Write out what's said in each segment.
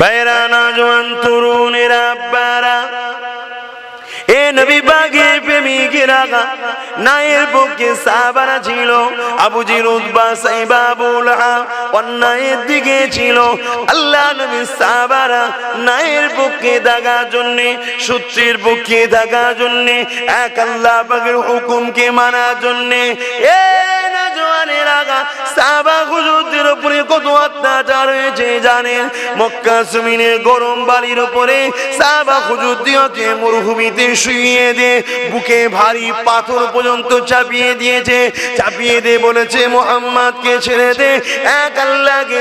ভাইরা নজওয়ান তরুণেরা আব্বারা এ নবী বাগে প্রেমিকেরা নায়ের পক্ষে সাহাবারা ছিল। আবু জির উদ্বা সাইবা বুলহা অন্যায়ের দিকে ছিল। আল্লাহ নবী সাহাবারা নায়ের পক্ষে থাকার জন্যে, সূত্রের পক্ষে থাকার জন্যে, এক আল্লাহ পাকের হুকুমকে মানার জন্যে। এ চাপিয়ে দিয়েছে। চাপিয়ে বলেছে ছেড়ে দে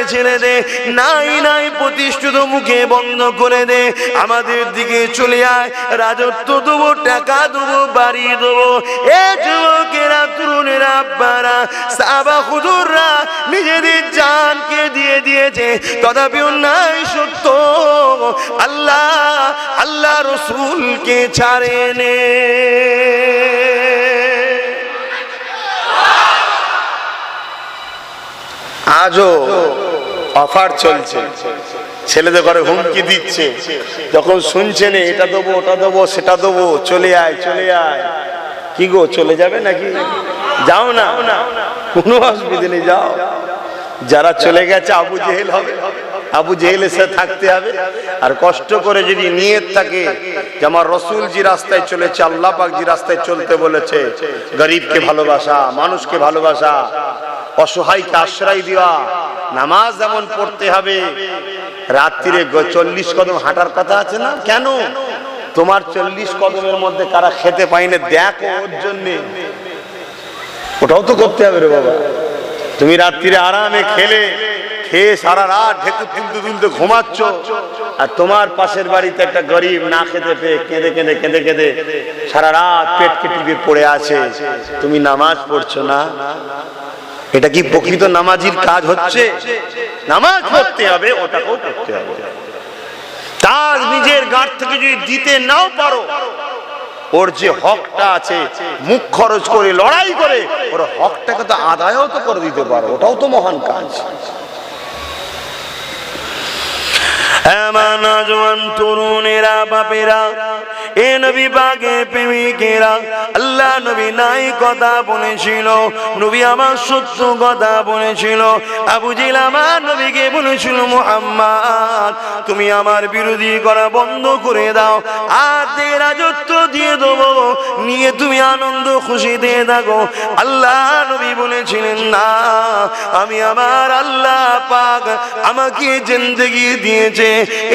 ছেড়ে দে, নাই নাই প্রতিষ্ঠিত মুখে বন্ধ করে দে। আমাদের দিকে চলে আয়, রাজত্ব দেবো, টাকা দেবো, বাড়ি দেবো। এ যুবকেরা, তরুণেরা সাবা হুজুররা নিজেদের জানকে দিয়ে দিয়েছে। তথাপিও নাই সত্য। আল্লাহ আল্লাহ রসুলকে ছাড়ে নে আজও অফার চলছে। ছেলেদের ঘরে হুমকি দিচ্ছে। যখন শুনছেন এটা দেবো, ওটা দেবো, সেটা দেবো, চলে আয় চলে আয়। কি গো, চলে যাবে নাকি? যাও না। কোনো অসুবিধে নেই, যাও। যারা চলে গেছে, আবু জেহেল হবে। আবু জেহেলের সাথে থাকতে হবে। আর কষ্ট করে যদি নিয়ত থাকে যে আমার রসুল যে রাস্তায় চলেছে, আল্লাহ পাক যে রাস্তায় চলতে বলেছে, গরিবকে ভালোবাসা, মানুষকে ভালোবাসা, অসহায়কে আশ্রয় দেওয়া, নামাজ যেমন পড়তে হবে। রাত্রিরে চল্লিশ কদম হাঁটার কথা আছে না? কেন? তোমার চল্লিশ কদমের মধ্যে কারা খেতে পাইনি দেখো ওর জন্যে। ওটাও তো করতে হবে রে বাবা। তুমি রাত্রিরে আরামে খেলে, খেয়ে সারা রাত ঢেকুর তুলতে তুলতে ঘুমাচ্ছ। আর তোমার পাশের বাড়িতে একটা গরিব না খেতে পেয়ে কেঁদে কেঁদে কেঁদে কেঁদে সারা রাত পেট কেটে পড়ে আছে। তুমি নামাজ পড়ছো না? এটা কি প্রকৃত নামাজির কাজ হচ্ছে? নামাজ পড়তে হবে, ওটাকেও করতে হবে। তার নিজের গাঁট থেকে যদি দিতে নাও পারো ওর যে হকটা আছে, মুখ খরচ করে, লড়াই করে, ওর হকটাকে তো আদায়ও তো করে দিতে পারো, ওটাও তো মহান কাজ। তুমি আমার বিরোধী করা বন্ধ করে দাও আর দিয়ে রাজত্ব দিয়ে দেবো, নিয়ে তুমি আনন্দ খুশি দিয়ে থাকো। আল্লাহ নবী বলেছিলেন, না, আমি আমার আল্লাহ পাক আমাকে জিন্দগি দিয়েছে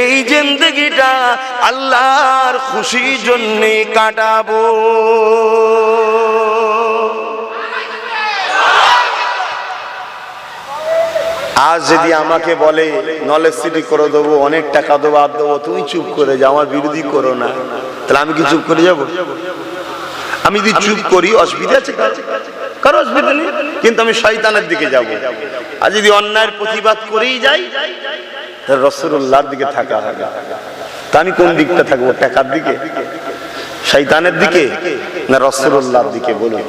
এই জিন্দগিটা আল্লাহর খুশির জন্যে কাটাবো। আজ যদি আমাকে বলে, নলেজ সিটি করে দেবো, অনেক টাকা দেবো, আর দেবো, তুমি চুপ করে যাও, আমার বিরোধী করো না। তাহলে আমি কি চুপ করে যাব? আমি যদি চুপ করি, অসুবিধা আছে কারও? অসুবিধা নেই। কিন্তু আমি শয়তানের দিকে যাব। আর যদি অন্যায়ের প্রতিবাদ করেই যাই রসুল্লাহর দিকে থাকা হবে। তা আমি কোন দিকটা থাকব টাকার দিকে? শৈতানের দিকে না রসুল্লাহর দিকে বলুন?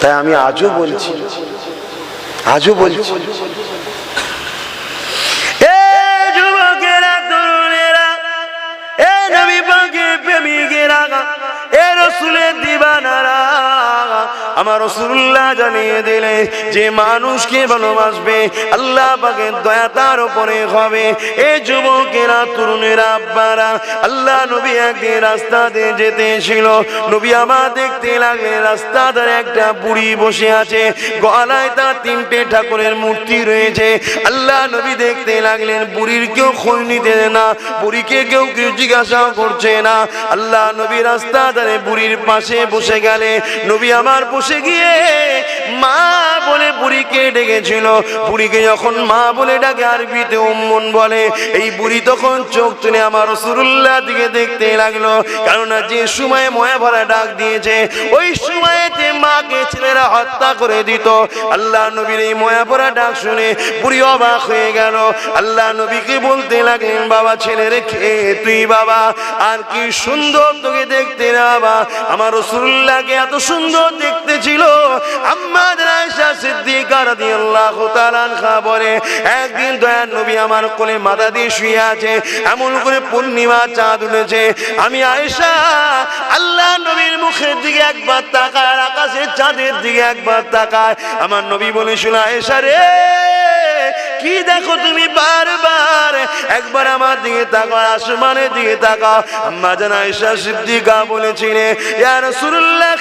তাই আমি আজও বলছি আজও বলছি আমার রসুল্লাহ জানিয়ে দিলে, যে মানুষকে ভালোবাসবে, আল্লাহ পাকের দয়া তার উপরে হবে। এ যুবকেরা, তরুণেরা, আব্বারা, আল্লাহ নবী একদিন রাস্তা দিয়ে যেতে ছিল। নবী আমার দেখতে লাগলে রাস্তা ধারে একটা বুড়ি বসে আছে। গলায় তার তিনটে ঠাকুরের মূর্তি রয়েছে। আল্লাহ নবী দেখতে লাগলেন, বুড়ির কেউ খোঁজ নিতে না, বুড়িকে কেউ কেউ জিজ্ঞাসা করছে না। আল্লাহ নবী রাস্তা ধারে বুড়ির পাশে বসে গেলে, নবী আমার বসে গিয়ে মা বলে বুড়িকে ডেকেছিল। বুড়িকে যখন মা বলে ডাকে, আরবিতে উম্মন বলে, এই বুড়ি তখন চোখ তুলে আমার রসুল্লাহ দিকে দেখতে লাগল। কেননা যে সময় ময়া ভরা ডাক দিয়েছে, ওই সময়তে মাকে ছেলেরা হত্যা করে দিত। আল্লাহ নবীর এই ময়া ভরা ডাক শুনে বুড়ি অবাক হয়ে গেল। আল্লাহ নবীকে বলতে লাগলেন, বাবা ছেলে রেখে তুই বাবা? আর কি সুন্দর তোকে দেখতে রে বাবা? আমার রসুল্লাহকে এত সুন্দর দেখতে ছিল। একদিন নবী আমার দিয়ে শুয়ে আছে, এমন করে চাঁদ উঠেছে। আমি আয়েশা, আল্লাহ নবীর মুখের দিকে একবার তাকায় আর আকাশের চাঁদের দিকে একবার তাকায়। আমার নবী বলেছিল আয়েশা রে, কি দেখো তুমি বারবার? একবার আমার দিকে তাকাও, আসমানের দিকে তাকাও। আম্মা জান আয়েশা সিদ্দিকা বলেছিলেন, ইয়া রাসূলুল্লাহ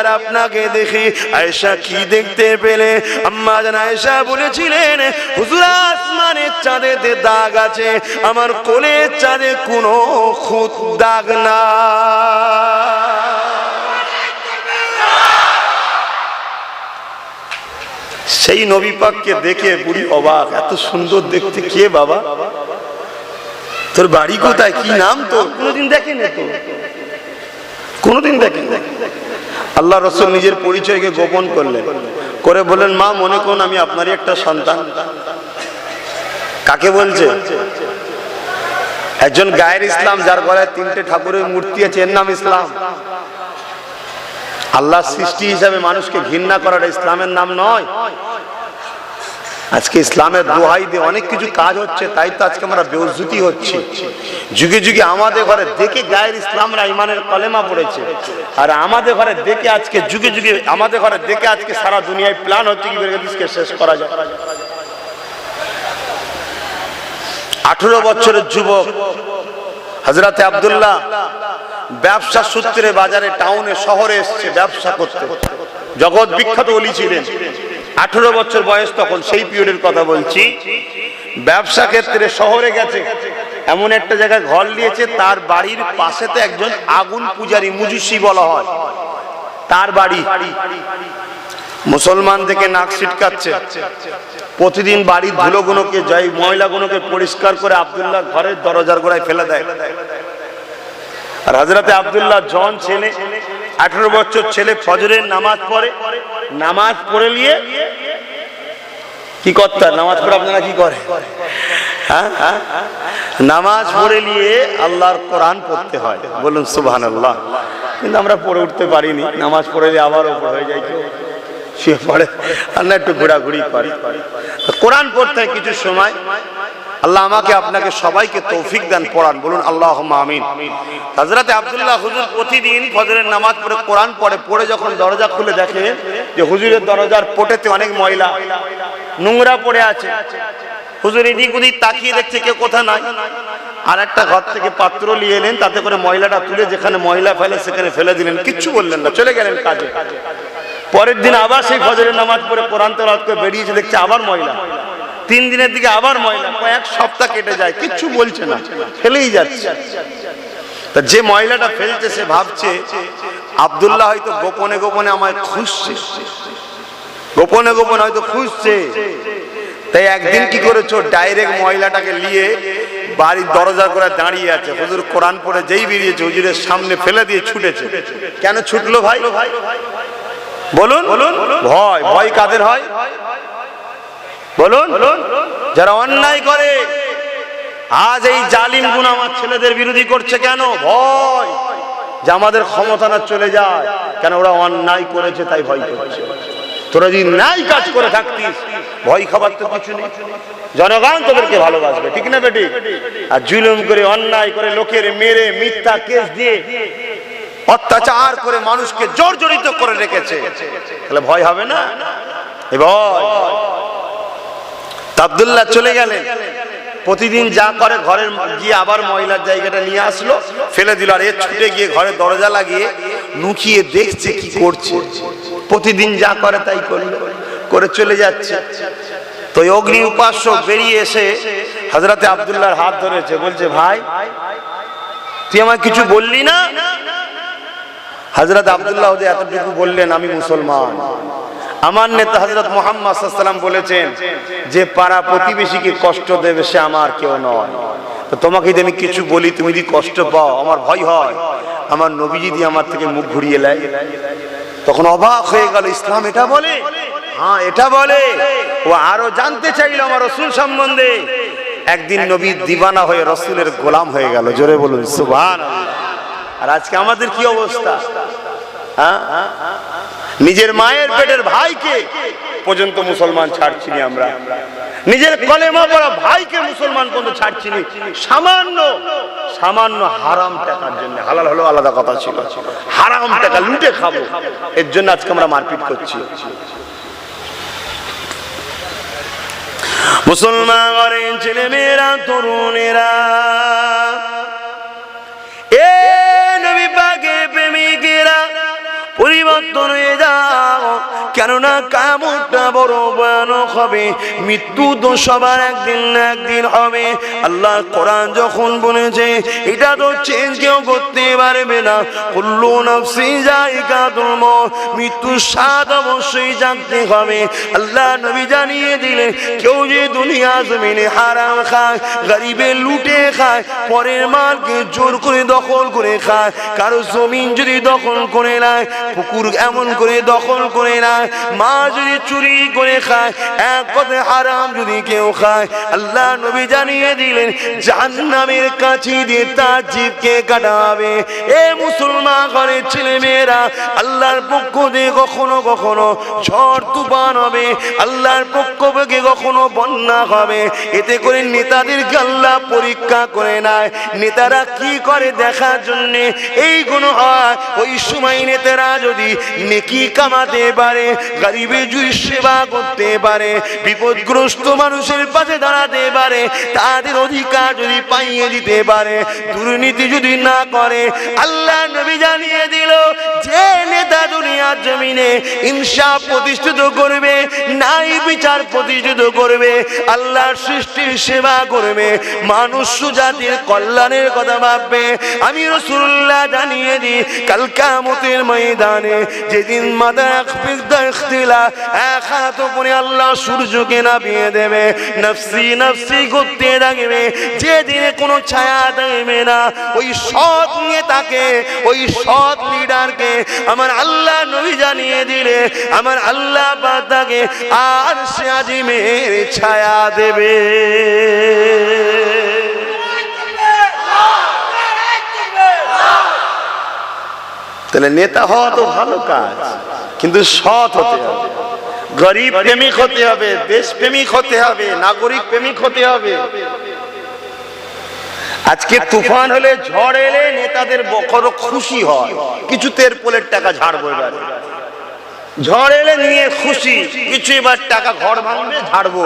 আর আপনাকে দেখি। আয়েশা কি দেখতে পেলে? আম্মা বলেছিলেন চাঁদেতে দাগ আছে, আমার কোলের চাঁদে কোনো খুদ দাগ না। সেই নবী পাককে দেখে বুড়ি অবাক, এত সুন্দর দেখতে কে বাবা? তোর বাড়ি কোথায়? কি নাম তো কোনোদিন দেখেনি তো? কোনোদিন দেখেন আল্লাহ রসুল নিজের পরিচয়কে গোপন করলেন। করে বললেন, মা, মনে করুন, আমি আপনারই একটা সন্তান। কাকে বলছে? একজন গায়ের ইসলাম, যার গলায় তিনটে ঠাকুরের মূর্তি আছে, এর নাম ইসলাম। আল্লাহ সৃষ্টি হিসাবে মানুষকে ঘৃণা করাটা ইসলামের নাম নয়। আজকে ইসলামের দোহাই দিয়ে অনেক কিছু কাজ হচ্ছে, তাই তো আজকে আমরা বেউজুতি হচ্ছি। যুগে যুগে আমাদের ঘরে দেখে গায়ের ইসলামরা ইমানের কলেমা পড়েছে। আর আমাদের ঘরে দেখে আজকে, যুগে যুগে আমাদের ঘরে দেখে আজকে সারা দুনিয়ায় প্ল্যান হচ্ছে কি বেরগদিসকে শেষ করা যায়। আঠেরো বছরের যুবক হজরতে আব্দুল্লাহ ব্যবসা সূত্রে বাজারে টাউনে শহরে এসছে ব্যবসা করতে। জগৎ বিখ্যাত অলি ছিলেন। আঠেরো বছর বয়স তখন সেই পিরিয়ডের কথা বলছি। ব্যবসা ক্ষেত্রে শহরে গেছে। এমন একটা জায়গায় ঘর নিয়েছে, তার বাড়ির পাশেতে একজন আগুন পূজারি মুজুসি বলা হয়। তার বাড়ি। মুসলমান থেকে নাক ছিটকাচ্ছে। প্রতিদিন বাড়ির ধুলো ধুলোগুলোকে যাই ময়লাগুলোকে পরিষ্কার করে আব্দুল্লাহ ঘরের দরজার গোড়ায় ফেলে দেয়। আর হাজরাতে আব্দুল্লাহ জন ছেলে, আঠারো বছর ছেলে ফজরের নামাজ পড়ে। নামাজ পড়ে নিয়ে কি করতে? হয়? নামাজ পড়ে আপনারা কি করে? হ্যাঁ? নামাজ পড়ে নিয়ে আল্লাহর কোরআন পড়তে হয়। বলুন সুবহান আল্লাহ কিন্তু আমরা পড়ে উঠতে পারিনি। নামাজ পড়ে নিয়ে আবার ওপর হয়ে যায় কেউ শুয়ে পড়ে। আর একটু ঘোরাঘুরি করে। কোরআন পড়তে হয় কিছু সময়। আল্লাহ আমাকে আপনাকে সবাইকে তৌফিক দান পড়ান বলুন আল্লাহ আমিন। হজরতে আবদুল্লাহ হুজুর প্রতিদিন ফজরের নামাজ পড়ে, কোরআন পড়ে পড়ে যখন দরজা খুলে দেখে যে হুজুরের দরজার পোটেতে অনেক ময়লা, নোংরা পড়ে আছে। হুজুর এদিক ওদিক তাকিয়ে দেখছে কেউ কোথা নাই। আর একটা ঘর থেকে পাত্র নিয়ে এলেন, তাতে করে ময়লাটা তুলে যেখানে ময়লা ফেলে সেখানে ফেলে দিলেন। কিচ্ছু বললেন না, চলে গেলেন কাজে। পরের দিন আবার সেই ফজরের নামাজ পড়ে কোরআন তেলাওয়াত করে বেরিয়েছে, দেখছে আবার ময়লা। তিন দিনের দিকে আবার ময়লা কয়েক সপ্তাহ কেটে যায় কিচ্ছু বলছে না ফেলেই যাচ্ছে। তা যে ময়লাটা ফেলছে সে ভাবছে আব্দুল্লাহ হয়তো গোপনে গোপনে আমায় খুঁজছে। গোপনে গোপনে হয়তো খুঁজছে। তাই একদিন কি করেছ? ডাইরেক্ট ময়লাটাকে নিয়ে বাড়ির দরজা করে দাঁড়িয়ে আছে। হুজুর কোরআন পড়ে যেই বেরিয়েছে হুজুরের সামনে ফেলে দিয়ে ছুটেছে। কেন ছুটলো ভাই? বলুন। ভয় ভয় কাদের হয়? বলুন, যারা অন্যায় করে, আজ এই জালিম গুণ আমার ছেলেদের বিরোধী করছে কেন? ভয় যে আমাদের ক্ষমতা না চলে যায়। কেন ওরা অন্যায় করেছে, তাই ভয় করছে। তোরা যদি ন্যায় কাজ করে থাকতিস, ভয় খাবার তো কিছু নেই। জনগণ তোদেরকে ভালোবাসবে, ঠিক না বেটি? আর জুলুম করে, অন্যায় করে, লোকের মেরে, মিথ্যা কেস দিয়ে অত্যাচার করে মানুষকে জর্জরিত করে রেখেছে। তাহলে ভয় হবে না? এ ভয়। আব্দুল্লাহ চলে গেলেন। প্রতিদিন যা করে ঘরের গিয়ে আবার ময়লার জায়গাটা নিয়ে আসলো, ফেলে দিল। আর এর ছুটে গিয়ে ঘরে দরজা লাগিয়ে লুকিয়ে দেখছে কি করছে। প্রতিদিন যা করে তাই করল, করে চলে যাচ্ছে। তো অগ্নি উপাস্য বেরিয়ে এসে হাজরাতে আবদুল্লাহর হাত ধরেছে, বলছে, ভাই, তুই আমায় কিছু বললি না? হজরত আবদুল্লাহ এতটুকু বললেন, আমি মুসলমান। আমার নেতা হজরত মোহাম্মদ সাল্লাম বলেছেন যে পাড়া প্রতিবেশীকে কষ্ট দেবে সে আমার কেউ নয়। তো তোমাকে যদি আমি কিছু বলি, তুমি যদি কষ্ট পাও, আমার ভয় হয়। আমার নবী যদি আমার থেকে মুখ ঘুরিয়ে নেয়। তখন অবাক হয়ে গেল, ইসলাম এটা বলে? হ্যাঁ এটা বলে। ও আরও জানতে চাইলো আমার রসুল সম্বন্ধে। একদিন নবী দিবানা হয়ে রসুলের গোলাম হয়ে গেল। জোরে বলুন সুবহান আর আজকে আমাদের কি অবস্থা? হ্যাঁ? নিজের মায়ের পেটের ভাইকে পর্যন্ত মুসলমান ছাড়ছিনি আমরা। নিজের কলেমা পড়া ভাইকে মুসলমান পর্যন্ত ছাড়ছিনি। সামান্য সামান্য হারাম টাকার জন্য। হালাল হলো আলাদা কথা ছিল। হারাম টাকা লুটে খাব। এর জন্য আজকে আমরা মারপিট করছি। মুসলমান ছেলে মেয়েরা তরুণেরা ভয়ানক হবে মৃত্যু তো সবার একদিন না একদিন হবে। কোরআন যখন বলেছে, এটা তো চেঞ্জ কেউ করতে পারবে না। নফসি মৃত্যুর স্বাদ অবশ্যই জানতে হবে। আল্লাহ নবী জানিয়ে দিলেন, কেউ যে দুনিয়া জমিনে হারাম খায়, গরিবে লুটে খায়, পরের মালকে জোর করে দখল করে খায়, কারও জমিন যদি দখল করে নেয়, পুকুর এমন করে দখল করে নেয় মা যদি চুরি করে খায় হারাম যদি কেউ খায়, আল্লাহ নবী জানিয়ে দিলেন, জাহান্নামের দিয়ে তার কাটাবে। এ মুসলমান ঘরের ছেলে মেয়েরা আল্লাহর পক্ষ দিয়ে কখনো কখনো ঝড় তুফান হবে, আল্লাহর পক্ষ থেকে কখনো বন্যা হবে। এতে করে নেতাদেরকে আল্লাহ পরীক্ষা করে নেয়। নেতারা কি করে দেখার জন্যে এইগুলো হয়? ওই সময় নেতারা যদি নেকি কামাতে পারে, গরিবের যদি সেবা করতে পারে, বিপদগ্রস্ত মানুষের পাশে দাঁড়াতে পারে, তাদের অধিকার যদি পাইয়ে দিতে পারে, দুর্নীতি যদি না করে, আল্লাহ নবী জানিয়ে দিল, যে নেতা দুনিয়ার জমিনে ইনসাফ প্রতিষ্ঠিত করবে নাই বিচার প্রতিষ্ঠিত করবে, আল্লাহর সৃষ্টির সেবা করবে, মানুষ জাতির কল্যাণের কথা ভাববে। আমি রসুল্লাহ জানিয়ে দিই, কাল কামতের ময়দানে যেদিন মাদা এক হাত উপরে আল্লাহ সূর্যকে নামিয়ে দেবে, নফসি নফসি করতে থাকবে, যেদিনে কোনো ছায়া দেবে না। ওই সৎ নেতাকে, ওই সৎ লিডারকে আমার আল্লাহ নবী জানিয়ে দিলে, আমার আল্লাহ বাদাকে আর সে আজিমের ছায়া দেবে। তাহলে নেতা হওয়া তো ভালো কাজ, কিন্তু সৎ হতে হবে। গরিব প্রেমিক হতে হবে দেশ প্রেমিক হতে হবে নাগরিক প্রেমিক হতে হবে। আজকে তুফান হলে ঝড় এলে নেতাদের বড় খুশি হয়। কিছু তের পোলের টাকা ঝাড়বো এবারে ঝড় এলে নিয়ে খুশি কিছু এবার টাকা ঘর ভাঙবে ঝাড়বো।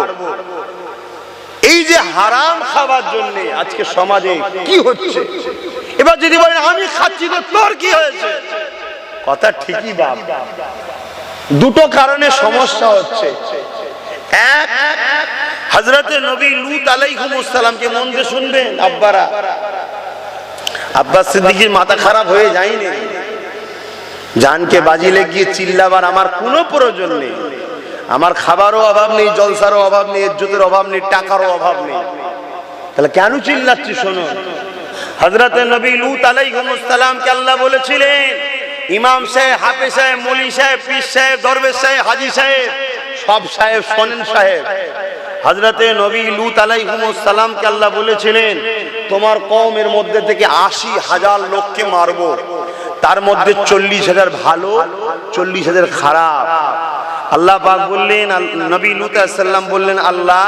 এই যে হারাম খাবার জন্য আজকে সমাজে কি হচ্ছে? এবার যদি বলেন আমি খাচ্ছি তো তোর কি হয়েছে? কথা ঠিকই বাপ। দুটো কারণে সমস্যা হচ্ছে। এক হজরতে নবী লুত আলাইহিমুসসালামকে মন দিয়ে শুনবেন, আব্বারা, আব্বাস সিদ্দিকীর মাথা খারাপ হয়ে যায়নি। জানকে বাজিলে গিয়ে চিল্লাবার আমার কোনো প্রয়োজন নেই। আমার খাবারও অভাব নেই, জলসারও অভাব নেই, ইজ্জতের অভাব নেই, টাকারও অভাব নেই। তাহলে কেন চিল্লাচ্ছি শোনো? হজরতে নবী লুত আলাইহিমুসসালামকে আল্লাহ বলেছিলেন ইমাম সাহেব, হাফেজ সাহেব মলি সাহেব, পীর সাহেব, দরবেশ সাহেব, হাজি সাহেব, সব সাহেব শোনেন সাহেব। হজরতে নবী লুত আলাইহিমুসসালামকে আল্লাহ বলেছিলেন, তোমার কওমের মধ্যে থেকে আশি হাজার লোককে মারবো। তার মধ্যে চল্লিশ হাজার ভালো, চল্লিশ হাজার খারাপ। আল্লাহ পাক বললেন নবী লুত বললেন, আল্লাহ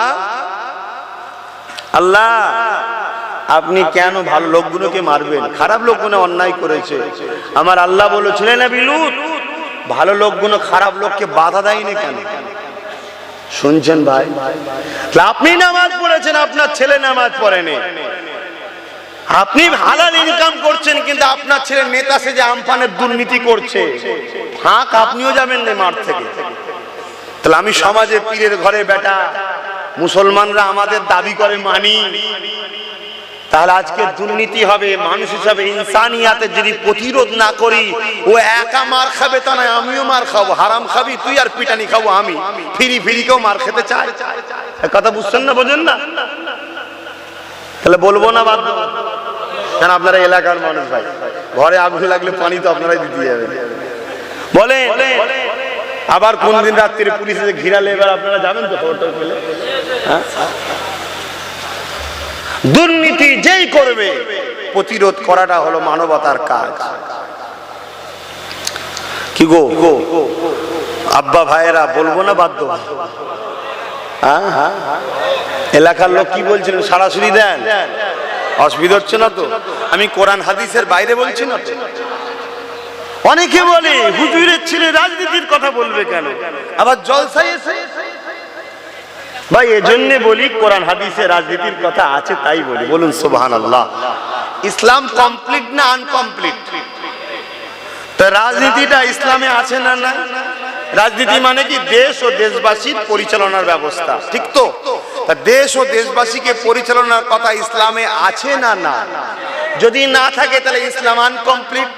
আল্লাহ আপনি কেন ভালো লোকগুলোকে মারবেন? খারাপ লোকগুলো অন্যায় করেছে। আমার আল্লাহ বলেছিলেন নবী লুত ভালো লোকগুলো খারাপ লোককে বাধা দেয়নি কেন? শুনছেন ভাই? আপনি নামাজ পড়েছেন, আপনার ছেলে নামাজ পড়েনি। আপনি হালাল ইনকাম করছেন, কিন্তু আপনার ছেলে নেতা সে যে আমফানের দুর্নীতি করছে। ফাঁক আপনিও যাবেন না মাঠ থেকে। তাহলে আমি সমাজে পীরের ঘরে, বেটা, মুসলমানরা আমাদের দাবি করে মানি। তাহলে আজকে দুর্নীতি হবে, মানুষ হিসাবে ইনসানিয়াতে যদি প্রতিরোধ না করি, ও একা মার খাবে তা নয়, আমিও মার খাব। হারাম খাবি, তুই আর পিটানি খাব আমি। ফিরি ফিরি কেউ মার খেতে এ কথা বুঝছেন না, বোঝেন না? তাহলে বলব না বাদ কেন আপনারা এলাকার মানুষ ভাই? ঘরে আগুন লাগলে পানি তো আপনারাই দিতে যাবে বলে আবার কোন দিন রাত্রিরে পুলিশ ঘিরালে এবার আপনারা যাবেন তো হ্যাঁ? দুর্নীতি যেই করবে, প্রতিরোধ করাটা হলো মানবতার কাজ। কি গো? আব্বা ভাইয়েরা, বলব না বাধ্য হ্যাঁ? এলাকার লোক কি বলছিলেন সরাসরি দেন। অসুবিধা হচ্ছে না তো? আমি কোরআন হাদিসের বাইরে বলছি না অনেকে বলে, হুজুরের ছেলে রাজনীতির কথা বলবে কেন? আবার জলসাই এসে ভাই, এজন্য বলি, কোরআন, হাদিসে রাজনীতির কথা আছে, তাই বলি। বলুন সুবহান আল্লাহ ইসলাম কমপ্লিট না আনকমপ্লিট তো রাজনীতিটা ইসলামে আছে না না রাজনীতি মানে কি? দেশ ও দেশবাসীর পরিচালনার ব্যবস্থা, ঠিক তো? দেশ ও দেশবাসীকে পরিচালনার কথা ইসলামে আছে না না? যদি না থাকে, তাহলে ইসলাম আনকমপ্লিট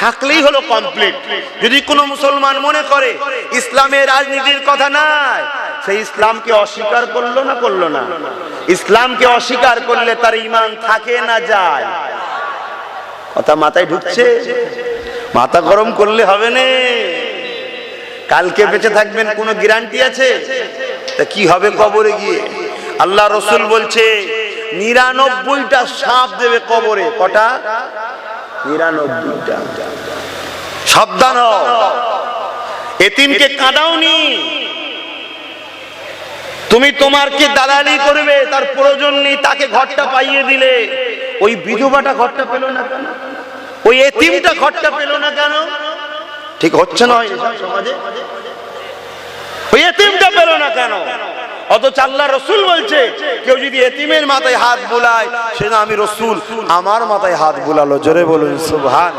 থাকলেই হলো কমপ্লিট যদি কোনো মুসলমান মনে করে, ইসলামে রাজনীতির কথা নাই সেই ইসলামকে অস্বীকার করল না করল না? ইসলামকে অস্বীকার করলে তার ইমান থাকে না যায়। কথা মাথায় ঢুকছে। মাথা গরম করলে হবে না। কালকে বেঁচে থাকবেন কোনো গ্যারান্টি আছে? তা কি হবে কবরে গিয়ে? আল্লাহ রসুল বলছে, নিরানব্বইটা সাপ দেবে কবরে। কটা? নিরানব্বইটা। সাবধান এতিমকে কাঁদাওনি। তুমি তোমার কি দালালি করবে? তার প্রয়োজন নেই, তাকে ঘরটা পাইয়ে দিলে। ওই বিধবাটা ঘরটা পেল না কেন? ওই এতিমটা ঘরটা পেল না কেন? ঠিক হচ্ছে না সমাজে? ওই এতিমটা পেল না কেন? অথচ আল্লাহ রসুল বলছে, কেউ যদি এতিমের মাথায় হাত বুলায়, সে না আমি রসুল, আমার মাথায় হাত বুলালো। জোরে বলুন, সুবহান।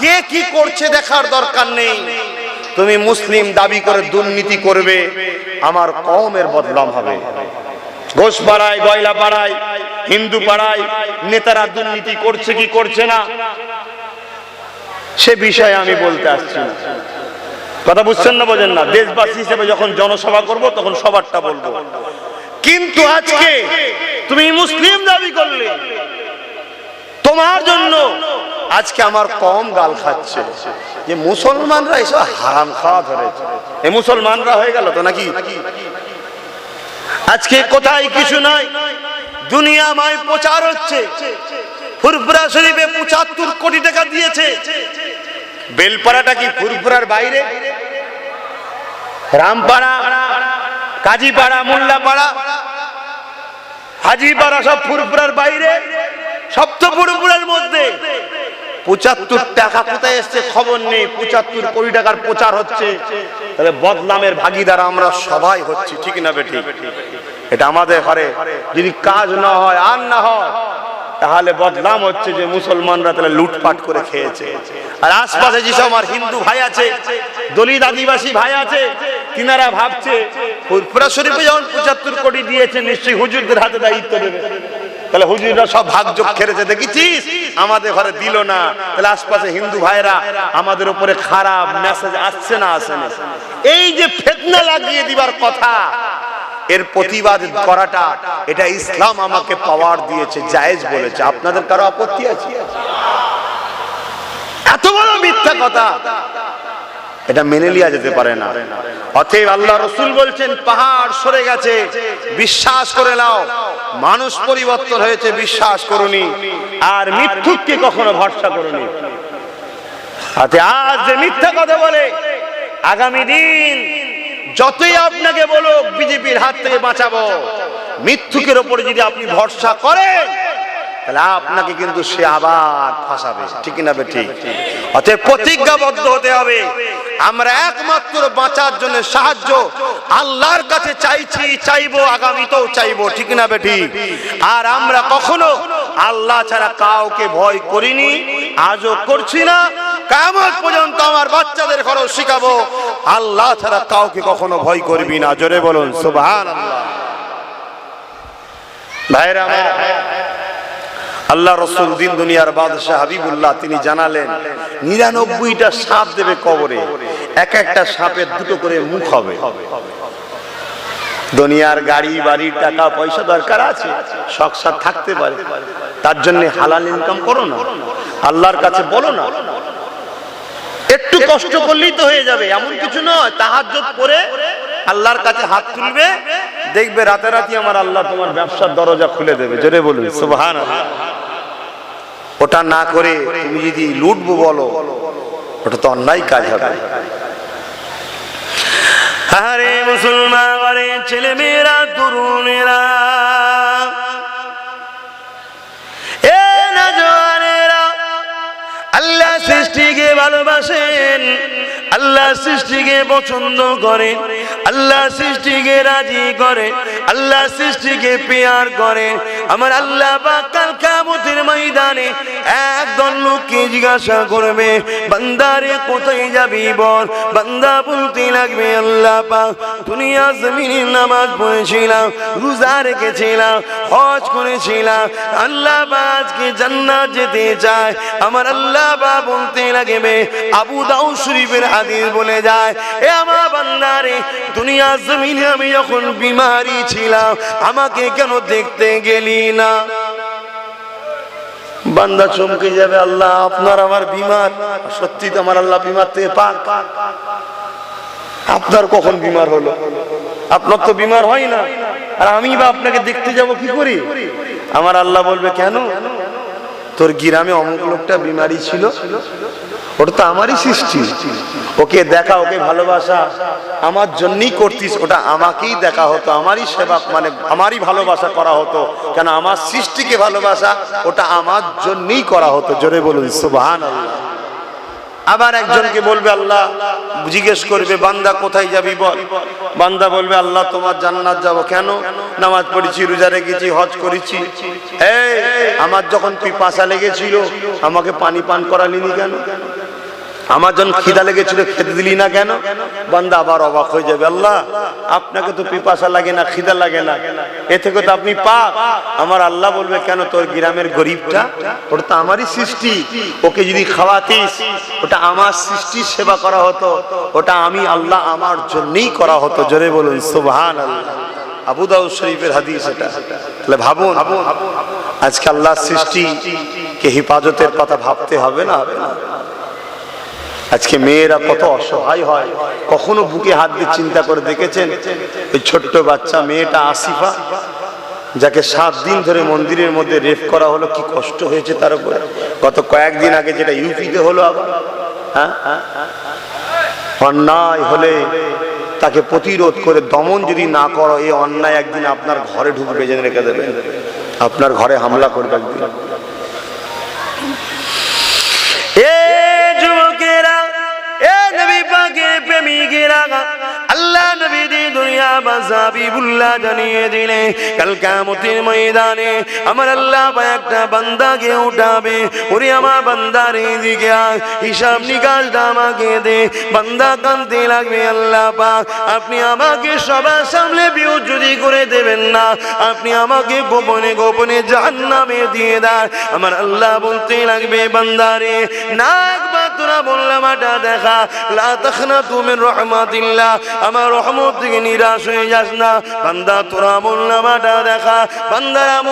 কে কি করছে দেখার দরকার নেই। তুমি মুসলিম দাবি করে দুর্নীতি করবে, আমার কমের বদনাম হবে। ঘোষ পাড়ায় গয়লা পাড়ায়, হিন্দু পাড়ায় নেতারা দুর্নীতি করছে কি করছে না, সে বিষয়ে আমি বলতে আসছি কথা বুঝছেন না বোঝেন না, দেশবাসী হিসেবে যখন জনসভা করব, তখন সবারটা বলব। কিন্তু আজকে তুমি মুসলিম দাবি করলে, তোমার জন্য আজকে আমার কম গাল খাচ্ছে। যে মুসলমানরা এসব হারাম খাওয়া ধরেছে। এ মুসলমানরা হয়ে গেল তো নাকি? আজকে কোথায় কিছু নাই। দুনিয়া মায় প্রচার হচ্ছে। ফুরফুরা শরীফে পঁচাত্তর কোটি টাকা দিয়েছে। বেলপাড়াটা কি ফুরফুরার বাইরে? রামপাড়া, কাজীপাড়া, মোল্লাপাড়া। হাজিপাড়া সব ফুরফুরার বাইরে। সব তো ফুরফুরার মধ্যে। পঁচাত্তর টাকা কোথায় এসছে খবর নেই, পঁচাত্তর কোটি টাকার প্রচার হচ্ছে। তাহলে বদনামের ভাগিদার আমরা সবাই হচ্ছি, ঠিক না বেটি এটা আমাদের ঘরে। যদি কাজ না হয়, আর না হয়, তাহলে বদনাম হচ্ছে যে মুসলমানরা তাহলে লুটপাট করে খেয়েছে। আর আশপাশে যেসব আমার হিন্দু ভাই আছে, দলিত আদিবাসী ভাই আছে, তিনারা ভাবছে, ফুরফুরা শরীফে যখন পঁচাত্তর কোটি দিয়েছে, নিশ্চয়ই হুজুরদের হাতে দায়িত্ব দেবে। তাহলে হুজুররা সব ভাগযোগ খেলেছে দেখেছিস? আমাদের ঘরে দিল না। তাহলে আশপাশে হিন্দু ভাইরা আমাদের উপরে খারাপ মেসেজ আসছে না, আসে না। এই যে ফেতনা লাগিয়ে দিবার কথা, এর প্রতিবাদ করাটা, এটা ইসলাম আমাকে পাওয়ার দিয়েছে, জায়েজ বলেছে। আপনাদের কারও আপত্তি আছে? এত বড় মিথ্যা কথা। এটা মেনে লিয়া যেতে পারে না। অতএব আল্লাহ রসুল বলছেন, পাহাড় সরে গেছে, বিশ্বাস করে নাও। মানুষ পরিবর্তন হয়েছে, বিশ্বাস করুনি। আর মিথ্যুককে কখনো ভরসা করুনি। আজ যে মিথ্যা কথা বলে, আগামী দিন যতই আপনাকে বলো বিজেপির হাত থেকে বাঁচাবো। মিথ্যুকের ওপরে যদি আপনি ভরসা করেন আপনাকে কিন্তু সে আবার ফাঁসাবে। ঠিক না বে ঠিক? অতএব প্রতিজ্ঞাবদ্ধ হতে হবে। আমরা একমাত্র বাঁচার জন্য সাহায্য আল্লাহর কাছে চাইছি, চাইব, আগামীতেও চাইব। ঠিক না বে ঠিক? আর আমরা কখনো আল্লাহ ছাড়া কাউকে ভয় করিনি, আজও করছি না। কেমন পর্যন্ত আমার বাচ্চাদের ঘরেও শিখাবো? আল্লাহ ছাড়া কাউকে কখনো ভয় করবি না। জোরে বলুন সুবহান আল্লাহ ভাইরা আল্লাহ রসুল দিন দুনিয়ার বাদশাহ হাবিবুল্লাহ তিনি জানালেন, নিরানব্বইটা সাপ দেবে কবরে, এক একটা সাপের দুটো করে মুখ হবে। দুনিয়ার গাড়ি বাড়ি টাকা, পয়সা দরকার আছে, শখ সাথ থাকতে পারে। তার জন্য হালাল ইনকাম করো না। আল্লাহর কাছে বলো না। একটু কষ্ট করলেই তো হয়ে যাবে, এমন কিছু নয়, তাহাজ্জুদ করে আল্লাহর কাছে হাত তুলবে, দেখবে রাতারাতি আমার আল্লাহ তোমার ব্যবসার দরজা খুলে দেবে। জোরে বলুন সুবহান ওটা না করে তুমি যদি লুটবো বলো, ওটা তো অন্যায় কাজ হবে। আরে মুসলমান ঘরে ছেলে মেয়েরা তরুণেরা, এ নজওয়ানেরা আল্লাহ সৃষ্টিকে ভালোবাসেন আল্লাহ সৃষ্টিকে পছন্দ করে, আল্লাহ সৃষ্টিকে রাজি করে, আল্লাহ সৃষ্টিকে পেয়ার করে। আমার আল্লাহ বা কাল কামতের ময়দানে একদল লোককে জিজ্ঞাসা করবে, বান্দারে কোথায় যাবি বল? বান্দা বলতে লাগবে, আল্লাহ পা দুনিয়া জমিনে নামাজ পড়েছিলাম, রোজা রেখেছিলাম, হজ করেছিলাম। আল্লাহ বা আজকে জান্নাত যেতে চায়। আমার আল্লাহ বা বলতে লাগবে, আবু দাউ শরীফের হাদিস বলে যায়, এ আমার বান্দারে, দুনিয়া জমিনে আমি যখন বিমারি ছিলাম, আমাকে কেন দেখতে গেলি না? বান্দা চমকে যাবে, আল্লাহ, আপনার আমার বিমার, সত্যি তো আমার আল্লাহ বিমার থেকে পাক। আপনার কখন বিমার হলো? আপনার তো বিমার হয় না। আর আমি বা আপনাকে দেখতে যাব কি করি? আমার আল্লাহ বলবে, কেন? তোর গ্রামে অমুক লোকটা বিমারি ছিল ওটা তো আমারই সৃষ্টি। ওকে দেখা, ওকে ভালোবাসা। আমার জন্যই করতিস, ওটা আমাকেই দেখা হতো, আমারই সেবা মানে আমারই ভালোবাসা করা হতো। কেন আমার সৃষ্টিকে ভালোবাসা, ওটা আমার জন্যই করা হতো। জোরে বলুন সুবাহ আল্লাহ আবার একজনকে বলবে, আল্লাহ, জিজ্ঞেস করবে, বান্দা কোথায় যাবি বল? বান্দা বলবে, আল্লাহ, তোমার জান্নাত যাব কেন? নামাজ পড়েছি, রোজা রেখেছি, হজ করেছি। এই, আমার যখন তুই পাশা লেগেছিল, আমাকে পানি পান করালিনি কেন? আমার যখন খিদা লেগেছিল, খেতে দিলি না কেন? বান্দা আবার অবাক হয়ে যাবে, আল্লাহ, আপনাকে তো পিপাসা লাগে না, খিদা লাগে না। এ থেকে তো আপনি পাক। আমার আল্লাহ বলবে, কেন তোর গ্রামের গরিবটা? ওটা তো আমারই সৃষ্টি। ওকে যদি খাওয়াতিস, ওটা আমার সৃষ্টির সেবা করা হতো। ওটা আমি আল্লাহ আমার জন্যই করা হতো। জোরে বলুন সুবহান আল্লাহ আবু দাউদ শরীফের হাদিস এটা। তাহলে ভাবুন, আজকে আল্লাহ সৃষ্টি কে হেফাজতের কথা ভাবতে হবে না হবে না? আজকে মেয়েরা কত অসহায় হয়। কখনো বুকে হাত দিয়ে চিন্তা করে দেখেছেন? ওই ছোট্ট বাচ্চা মেয়েটা আসিফা, যাকে সাত দিন ধরে মন্দিরের মধ্যে রেপ করা হলো, কি কষ্ট হয়েছে তার উপরে। গত কয়েকদিন আগে যেটা ইউপিতে হলো আবার। হ্যাঁ? অন্যায় হলে তাকে প্রতিরোধ করে দমন যদি না করো, এই অন্যায় একদিন আপনার ঘরে ঢুকবে, জেনে রেখে দেবে। আপনার ঘরে হামলা করবে একদিন। আপনি আমাকে সবার সামনে করে দেবেন না। আপনি আমাকে গোপনে গোপনে জাহান্নামে দিয়ে দেন। আমার আল্লাহ বলতে লাগবে, বান্দারে না একবার দেখা তুমি আমার রহমত থেকে নিরাশ হয়ে যাস না। বান্দা দেখা। বান্দারা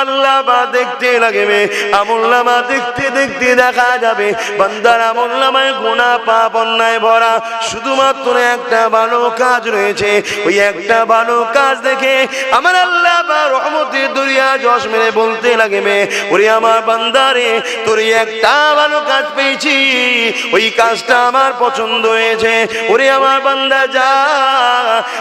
আল্লাহ বা দেখতে লাগবে। আমুল্লামা দেখতে দেখতে দেখা যাবে। বান্দারা গুণা পাপ অন্যায় ভরা। শুধুমাত্র একটা ভালো কাজ রয়েছে। ওই একটা ভালো কাজ দেখে আমার আল্লাহ বা রহমতের দরিয়া যশ মেরে বলতে লাগবে। ওরে আমার বান্দারে, তোর একটা ভালো কাজ পেয়েছি। ওই কাজটা আমার পছন্দ হয়েছে। ওরে আমার বান্দা, যা।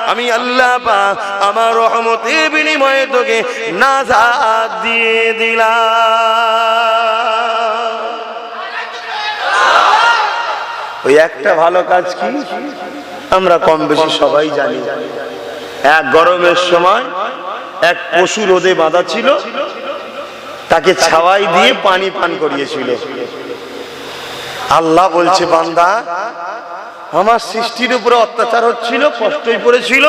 আমি আল্লাহ পা আমার রহমতের বিনিময়ে তোকে নাজাদ দিয়ে দিলাম। ওই একটা ভালো কাজ কি? আমরা কম বেশি সবাই জানি। এক গরমের সময় এক পশু রোদে বাঁধা ছিল, তাকে ছাওয়াই দিয়ে পানি পান করিয়েছিল। আল্লাহ বলছে, বান্দা, আমার সৃষ্টির উপরে অত্যাচার হচ্ছিল, কষ্টই পড়েছিল,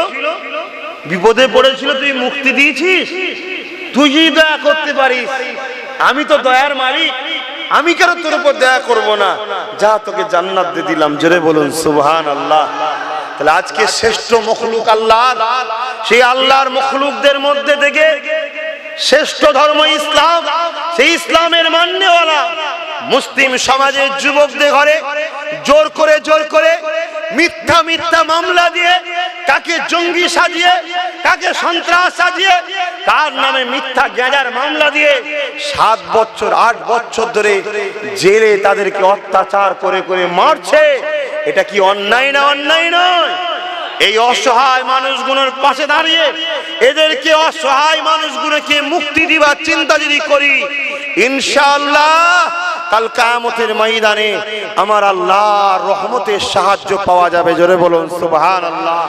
বিপদে পড়েছিল, তুই মুক্তি দিয়েছিস। তুই যদি দয়া করতে পারিস, আমি তো দয়ার মালিক, আমি কেন তোর উপর দয়া করব না? যা তোকে জান্নাত দিয়ে দিলাম, জোরে বলুন সুবহান আল্লাহ তাহলে আজকে শ্রেষ্ঠ মখলুক আল্লাহ সেই আল্লাহর মখলুকদের মধ্যে থেকে শ্রেষ্ঠ ধর্ম ইসলাম, সেই ইসলামের মান্যওয়ালা মুসলিম সমাজের যুবকদের ঘরে জোর করে জোর করে মিথ্যা মিথ্যা মামলা দিয়ে কাকে জঙ্গি সাজিয়ে, কাকে সন্ত্রাস সাজিয়ে, তার নামে মিথ্যা গ্যাজার মামলা দিয়ে সাত বছর, আট বছর ধরে জেলে তাদেরকে অত্যাচার করে করে মারছে। এটা কি অন্যায় না অন্যায় নয়? এই অসহায় মানুষগুলোর পাশে দাঁড়িয়ে এদেরকে অসহায় মানুষগুলোকে মুক্তি দিবার চিন্তা যদি করি। ইনশাআল্লাহ কাল কামতের ময়দানে আমার আল্লাহ রহমতের সাহায্য পাওয়া যাবে। জোরে বলুন সুবহান আল্লাহ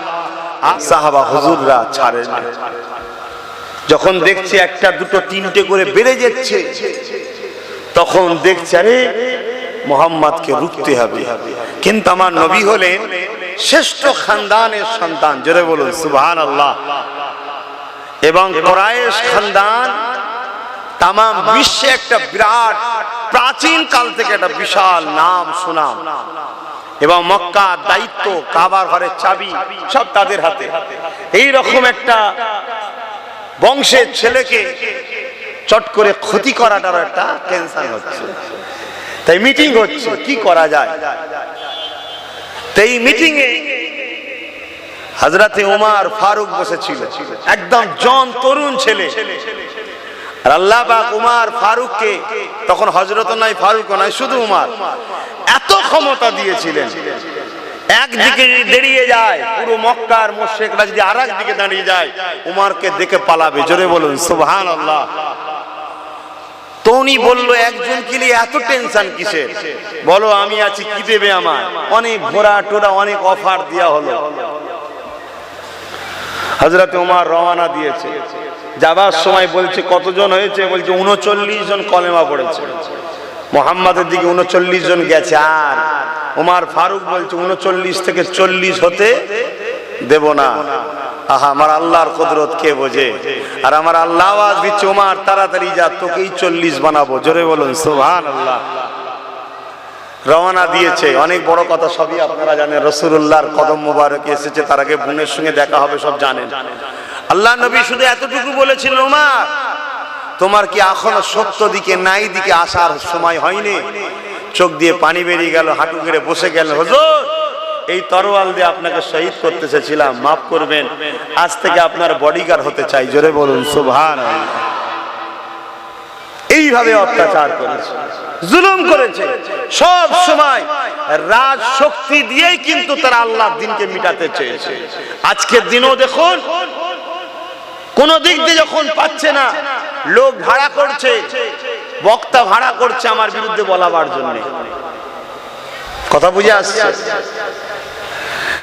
সাহাবা, হুজুররা ছাড়েন। যখন দেখছে একটা, দুটো, তিনটে করে বেড়ে যাচ্ছে, তখন দেখছে, আরে, মোহাম্মদকে রুখতে হবে। কিন্তু আমার নবী হলেন শ্রেষ্ঠ খানদানের সন্তান। জোরে বলুন সুবহান আল্লাহ এবং কোরআশ খানদান তাম বিশ্বে একটা বিরাট প্রাচীন কাল থেকে একটা বিশাল নাম সুনাম। এবং মক্কা দায়িত্ব, কাবার ঘরের চাবি, সব তাদের হাতে। এই রকম একটা বংশের ছেলেকে চট করে ক্ষতি করাটার একটা টেনশন হচ্ছে। তাই মিটিং হচ্ছে, কি করা যায়? তাই মিটিং এ হজরতে উমার ফারুক বসেছিল। একদম জন তরুণ ছেলে। আর আল্লাহ ফারুককে, তখন নাই ফারুক নাই, শুধু উমার। এত ক্ষমতা দিয়েছিলেন। একদিকে যায়, পুরো মক্কার যদি দাঁড়িয়ে যায়, উমারকে দেখে পালাবে। জোরে বলুন আল্লাহ বলল, একজন কি নিয়ে এত টেনশন কিসের? বলো, আমি আছি, কি দেবে আমার অনেক ঘোরা টোরা, অনেক অফার দেওয়া হলো। হজরত উমার রওনা দিয়েছে। যাবার সময় বলছে, কতজন হয়েছে? বলছে, উনচল্লিশ জন কলেমা পড়েছে। মোহাম্মদের দিকে উনচল্লিশ জন গেছে। আর উমার ফারুক বলছে, উনচল্লিশ থেকে চল্লিশ হতে দেব না। আহা, আমার আল্লাহর কুদরত কে বোঝে? আর আমার আল্লাহ আওয়াজ দিচ্ছে, উমার, তাড়াতাড়ি যা, তোকেই চল্লিশ বানাবো। জোরে বলুন সুবহান আল্লাহ রওনা দিয়েছে। অনেক বড় কথা সবই আপনারা জানেন। রসুল্লাহর কদম মুবারক এসেছে, তার আগে বোনের সঙ্গে দেখা হবে, সব জানেন। আল্লাহ নবী শুধু এতটুকু বলেছিল উমার, তোমার কি এখনও সত্য দিকে নাই দিকে আসার সময় হয়নি? চোখ দিয়ে পানি বেরিয়ে গেল, হাঁটু গেড়ে বসে গেল, হুজুর, এই তরোয়াল দিয়ে আপনাকে শহীদ করতে চেয়েছিলাম, মাফ করবেন। আজ থেকে আপনার বডিগার্ড হতে চাই। জোরে বলুন সুবহান এইভাবে অত্যাচার করেছে, জুলুম করেছে। সব সময় রাজ শক্তি দিয়েই কিন্তু তারা আল্লাহর দিনকে মিটাতে চেয়েছে। আজকের দিনও দেখুন কোন দিক দিয়ে যখন পাচ্ছে না, লোক ভাড়া করছে, বক্তা ভাড়া করছে আমার বিরুদ্ধে বলাবার জন্য। কথা বুঝে আসছে?